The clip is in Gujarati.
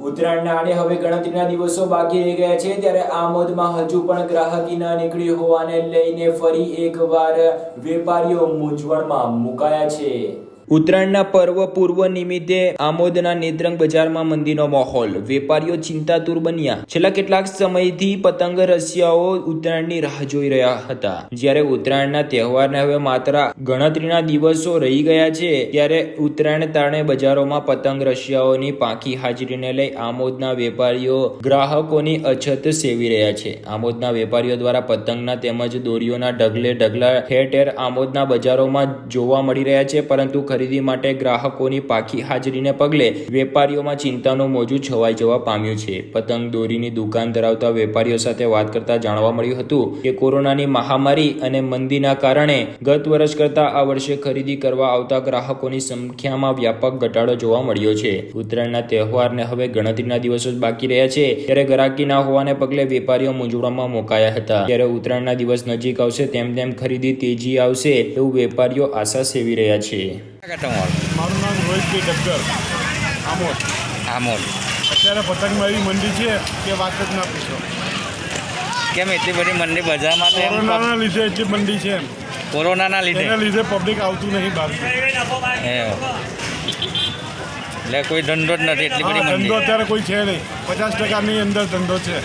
ઉત્તરાયણના આડે હવે ગણતરીના દિવસો બાકી રહી ગયા છે, ત્યારે આમોદમાં હજુ પણ ગ્રાહકી ન નીકળી હોવાને લઈને ફરી એકવાર વેપારીઓ મૂંઝવણમાં મુકાયા છે. ઉત્તરાયણના પર્વ પૂર્વ નિમિત્તે આમોદના નેત્રંગ બજારમાં મંદીનો માહોલ. વેપારીઓ ચિંતાતુર બન્યા. છેલ્લા કેટલાક સમયથી પતંગ રસિયાઓ ઉત્તરાયણની રાહ જોઈ રહ્યા હતા. જ્યારે ઉત્તરાયણના તહેવારને હવે માત્ર ગણતરીના દિવસો રહી ગયા છે, ત્યારે ઉત્તરાયણ તારણે બજારોમાં પતંગ રસિયાઓની પાંખી હાજરીને લઈ આમોદના વેપારીઓ ગ્રાહકોની અછત સેવી રહ્યા છે. આમોદના વેપારીઓ દ્વારા પતંગના તેમજ દોરીઓના ઢગલે ઢગલા ઠેર ઠેર આમોદના બજારોમાં જોવા મળી રહ્યા છે, પરંતુ ખરીદી માટે ગ્રાહકોની પાકી હાજરીને પગલે વેપારીઓમાં ચિંતાનું મોજું છવાઈ જવા પામ્યું છે. પતંગ દોરીની દુકાન ધરાવતા વેપારીઓ સાથે વાત કરતા જાણવા મળ્યું હતું કે કોરોનાની મહામારી અને મંદીના કારણે ગત વર્ષ કરતા આ વર્ષે ખરીદી કરવા આવતા ગ્રાહકોની સંખ્યામાં વ્યાપક ઘટાડો જોવા મળ્યો છે. ઉત્તરાયણના તહેવારને હવે ગણતરીના દિવસો જ બાકી રહ્યા છે. ત્યારે ગ્રાહકી ના હોવાને પગલે વેપારીઓ મૂંઝવણમાં મુકાયા હતા. ત્યારે ઉત્તરાયણના દિવસ નજીક આવશે, તેમ તેમ ખરીદી તેજી આવશે એવું વેપારીઓ આશા સેવી રહ્યા છે. મારું નામ રોહિતભાઈ ડબ્બર આમોદ. આમોદ અત્યારે પતંગમાં એવી મંડી છે કે વાત જ ના પૂછો. કેમ એટલી બધી મંડી બજારમાં કોરોનાના લીધે એટલી મંડી છે એમ. કોરોનાના લીધે? એના લીધે પબ્લિક આવતું નહીં બહાર. એટલે કોઈ ધંધો જ નથી એટલી બધી ધંધો અત્યારે કોઈ છે નહીં. પચાસ ટકાની અંદર ધંધો છે.